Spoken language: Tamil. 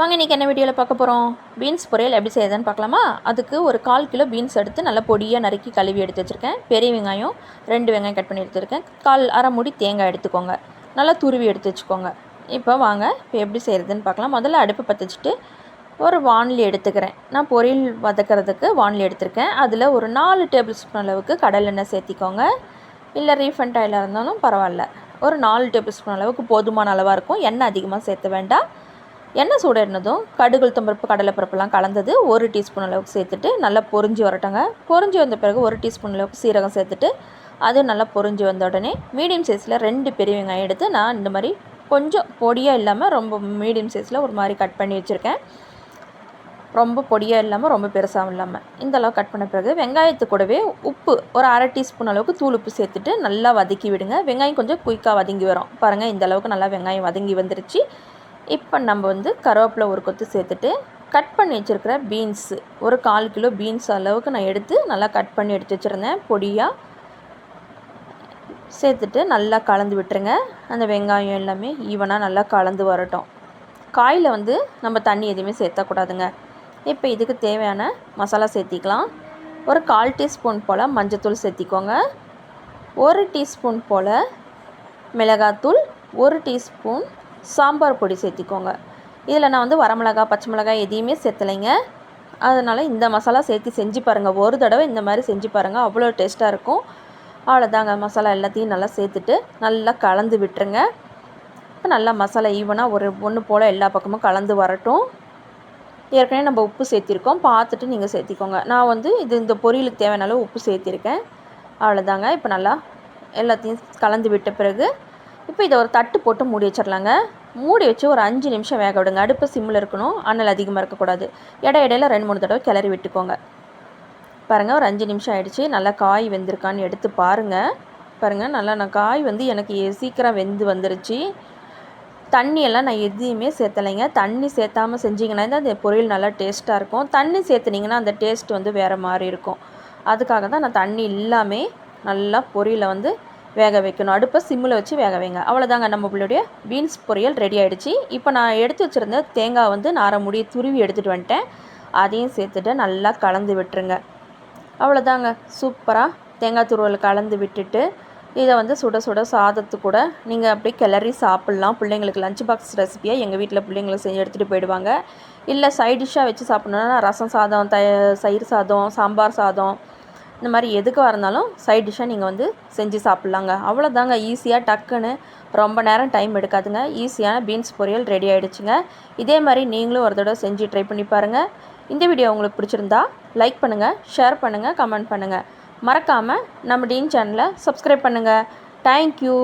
வாங்க இன்றைக்கி என்ன வீடியோவில் பார்க்க போகிறோம் பீன்ஸ் பொரியல் எப்படி செய்யுதுன்னு பார்க்கலாமா? அதுக்கு ஒரு கால் கிலோ பீன்ஸ் எடுத்து நல்லா பொடியாக நறுக்கி கழுவி எடுத்து வச்சுருக்கேன். பெரிய வெங்காயம் ரெண்டு வெங்காயம் கட் பண்ணி எடுத்துருக்கேன். கால் அரை மூடி தேங்காய் எடுத்துக்கோங்க. நல்லா துருவி எடுத்து வச்சுக்கோங்க. இப்போ வாங்க இப்போ எப்படி செய்கிறதுன்னு பார்க்கலாம். முதல்ல அடுப்பு பற்ற வச்சுட்டு ஒரு வானலி எடுத்துக்கிறேன். நான் பொரியல் வதக்கிறதுக்கு வானலி எடுத்திருக்கேன். அதில் ஒரு நாலு டேபிள் ஸ்பூன் அளவுக்கு கடலெண்ணெய் சேர்த்திக்கோங்க. இல்லை ரீஃபண்ட் ஆயிலாக இருந்தாலும் பரவாயில்ல. ஒரு நாலு டேபிள் ஸ்பூன் அளவுக்கு போதுமான அளவாக இருக்கும். எண்ணெய் அதிகமாக சேர்த்த வேண்டாம். எண்ணெய் சூடாடினதும் கடுகு உளுத்தம்பருப்பு கடலைப்பருப்புலாம் கலந்தது. ஒரு டீஸ்பூன் அளவுக்கு சேர்த்துட்டு நல்லா பொறிஞ்சி வரட்டங்க. பொரிஞ்சு வந்த பிறகு ஒரு டீஸ்பூன் அளவுக்கு சீரகம் சேர்த்துட்டு அதுவும் நல்லா பொரிஞ்சு வந்த உடனே மீடியம் சைஸில் ரெண்டு பெரிய வெங்காயம் எடுத்து நான் இந்த மாதிரி கொஞ்சம் பொடியாக இல்லாமல் ரொம்ப மீடியம் சைஸில் ஒரு மாதிரி கட் பண்ணி வச்சுருக்கேன். ரொம்ப பொடியாக இல்லாமல் ரொம்ப பெருசாகவும் இல்லாமல் இந்த அளவு கட் பண்ண பிறகு வெங்காயத்து கூடவே உப்பு ஒரு அரை டீஸ்பூன் அளவுக்கு தூள் உப்பு சேர்த்துட்டு நல்லா வதக்கி விடுங்க. வெங்காயம் கொஞ்சம் குயிக்காக வதங்கி வரும். பாருங்கள் இந்த அளவுக்கு நல்லா வெங்காயம் வதங்கி வந்துருச்சு. இப்போ நம்ம வந்து கருவேப்பிலை ஒரு கொத்து சேர்த்துட்டு கட் பண்ணி வச்சுருக்கிற பீன்ஸு ஒரு கால் கிலோ பீன்ஸ் அளவுக்கு நான் எடுத்து நல்லா கட் பண்ணி எடுத்து வச்சுருந்தேன். பொடியாக சேர்த்துட்டு நல்லா கலந்து விட்டுருங்க. அந்த வெங்காயம் எல்லாமே ஈவனாக நல்லா கலந்து வரட்டும். காயில் வந்து நம்ம தண்ணி எதுவுமே சேர்த்தக்கூடாதுங்க. இப்போ இதுக்கு தேவையான மசாலா சேர்த்திக்கலாம். ஒரு கால் டீஸ்பூன் போல் மஞ்சத்தூள் சேர்த்திக்கோங்க. ஒரு டீஸ்பூன் போல் மிளகாத்தூள் ஒரு டீஸ்பூன் சாம்பார் பொடி சேர்த்திக்கோங்க. இதில் நான் வந்து வரமிளகா பச்சை மிளகாய் எதையுமே சேர்த்தலைங்க. அதனால் இந்த மசாலா சேர்த்து செஞ்சு பாருங்கள் ஒரு தடவை இந்த மாதிரி செஞ்சு பாருங்கள் அவ்வளோ டேஸ்ட்டாக இருக்கும். அவ்வளோதாங்க. மசாலா எல்லாத்தையும் நல்லா சேர்த்துட்டு நல்லா கலந்து விட்டுருங்க. இப்போ நல்லா மசாலா ஈவனாக ஒரு ஒன்று போல் எல்லா பக்கமும் கலந்து வரட்டும். ஏற்கனவே நம்ம உப்பு சேர்த்திருக்கோம். பார்த்துட்டு நீங்கள் சேர்த்திக்கோங்க. நான் வந்து இது இந்த பொரியலுக்கு தேவையான அளவு உப்பு சேர்த்திருக்கேன். அவ்வளோதாங்க. இப்போ நல்லா எல்லாத்தையும் கலந்து விட்ட பிறகு இப்போ இதை ஒரு தட்டு போட்டு மூடி வச்சிடலாங்க. மூடி வச்சு ஒரு அஞ்சு நிமிஷம் வேக விடுங்க. அடுப்பு சிம்மில் இருக்கணும். அனல் அதிகமாக இருக்கக்கூடாது. இட இடையில ரெண்டு மூணு தடவை கிளறி விட்டுக்கோங்க. பாருங்கள் ஒரு அஞ்சு நிமிஷம் ஆயிடுச்சு. நல்லா காய் வெந்திருக்கான்னு எடுத்து பாருங்கள் பாருங்கள் நல்லா நான் காய் வந்து எனக்கு சீக்கிரம் வெந்து வந்துருச்சு. தண்ணியெல்லாம் நான் எதையுமே சேர்த்தலைங்க. தண்ணி சேர்த்தாமல் செஞ்சிங்கன்னா தான் அந்த பொரியல் நல்லா டேஸ்ட்டாக இருக்கும். தண்ணி சேர்த்துனிங்கன்னா அந்த டேஸ்ட் வந்து வேறு மாதிரி இருக்கும். அதுக்காக தான் நான் தண்ணி இல்லாமல் நல்லா பொரியலை வந்து வேக வைக்கணும். அடுப்பை சிம்மில் வச்சு வேக வைங்க. அவ்வளோதாங்க நம்மளுடைய பீன்ஸ் பொரியல் ரெடி ஆகிடுச்சு இப்போ நான் எடுத்து வச்சுருந்த தேங்காய் வந்து நாரை முடி துருவி எடுத்துகிட்டு வந்துட்டேன். அதையும் சேர்த்துட்டு நல்லா கலந்து விட்டுருங்க. அவ்வளோதாங்க சூப்பராக தேங்காய் துருவல் கலந்து விட்டுட்டு இதை வந்து சுட சுட சாதத்து கூட நீங்கள் அப்படியே கிளறி சாப்பிட்லாம். பிள்ளைங்களுக்கு லஞ்ச் பாக்ஸ் ரெசிப்பியாக எங்கள் வீட்டில் பிள்ளைங்களுக்கு செஞ்சு எடுத்துகிட்டு போயிடுவாங்க. இல்லை சைட் டிஷ்ஷாக வச்சு சாப்பிட்ணுன்னா ரசம் சாதம் த தயிர் சாதம் சாம்பார் சாதம் இந்த மாதிரி எதுக்காக இருந்தாலும் சைட் டிஷ்ஷாக நீங்கள் வந்து செஞ்சு சாப்பிட்லாங்க. அவ்வளோதாங்க ஈஸியாக டக்குன்னு ரொம்ப நேரம் டைம் எடுக்காதுங்க. ஈஸியான பீன்ஸ் பொரியல் ரெடி ஆகிடுச்சுங்க இதே மாதிரி நீங்களும் ஒரு தடவை செஞ்சு ட்ரை பண்ணி பாருங்கள் இந்த வீடியோ உங்களுக்கு பிடிச்சிருந்தா லைக் பண்ணுங்கள் ஷேர் பண்ணுங்கள் கமெண்ட் பண்ணுங்கள் மறக்காமல் நம்ம டீன் சேனலை சப்ஸ்கிரைப் பண்ணுங்கள் தேங்க்யூ